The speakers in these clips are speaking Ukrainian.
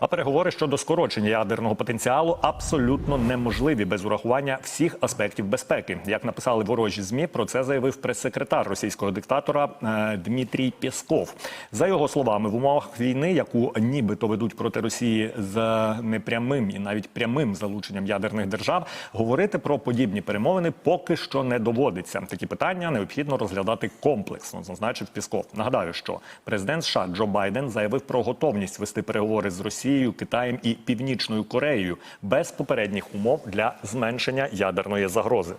А переговори щодо скорочення ядерного потенціалу абсолютно неможливі без урахування всіх аспектів безпеки. Як написали ворожі змі, про це заявив прес-секретар російського диктатора е, Дмитрій Пєсков. За його словами, в умовах війни, яку нібито ведуть проти Росії з непрямим і навіть прямим залученням ядерних держав, говорити про подібні перемовини поки що не доводиться. Такі питання необхідно розглядати комплексно, зазначив Пісков. Нагадаю, що президент США Джо Байден заявив про готовність вести переговори з Росією, Китаєм і Північною Кореєю без попередніх умов для зменшення ядерної загрози.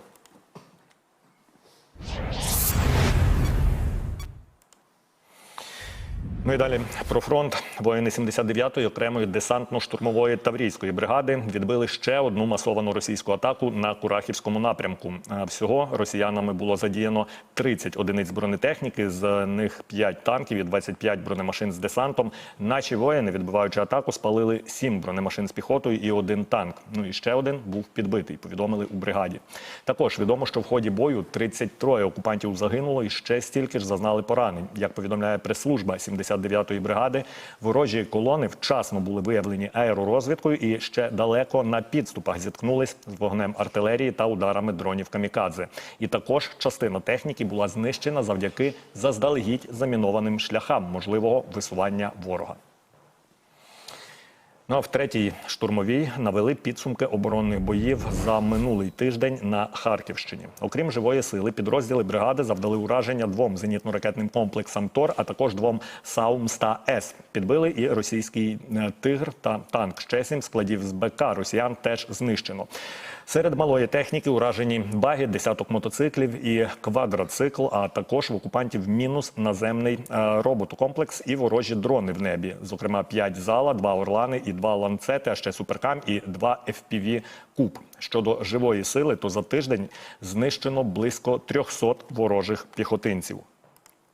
Ну і далі про фронт. Воїни 79-ї окремої десантно-штурмової таврійської бригади відбили ще одну масовану російську атаку на Курахівському напрямку. Всього росіянами було задіяно 30 одиниць бронетехніки, з них 5 танків і 25 бронемашин з десантом. Наші воїни, відбиваючи атаку, спалили 7 бронемашин з піхотою і один танк. Ну і ще один був підбитий. Повідомили у бригаді. Також відомо, що в ході бою 33 окупантів загинуло і ще стільки ж зазнали поранень. Як повідомляє прес-служба 79-ї бригади, ворожі колони вчасно були виявлені аеророзвідкою і ще далеко на підступах зіткнулись з вогнем артилерії та ударами дронів камікадзе. І також частина техніки була знищена завдяки заздалегідь замінованим шляхам можливого висування ворога. Ну а в третій штурмовій навели підсумки оборонних боїв за минулий тиждень на Харківщині. Окрім живої сили, підрозділи бригади завдали ураження двом зенітно-ракетним комплексам ТОР, а також двом САУМ-100С. Підбили і російський е, тигр та танк. Ще сім складів з БК росіян теж знищено. Серед малої техніки уражені баги, десяток мотоциклів і квадроцикл, а також в окупантів мінус наземний е, роботокомплекс і ворожі дрони в небі. Зокрема, 5 зала, 2 орлани і 2 ланцети, а ще суперкам і два FPV куб. Щодо живої сили, то за тиждень знищено близько 300 ворожих піхотинців.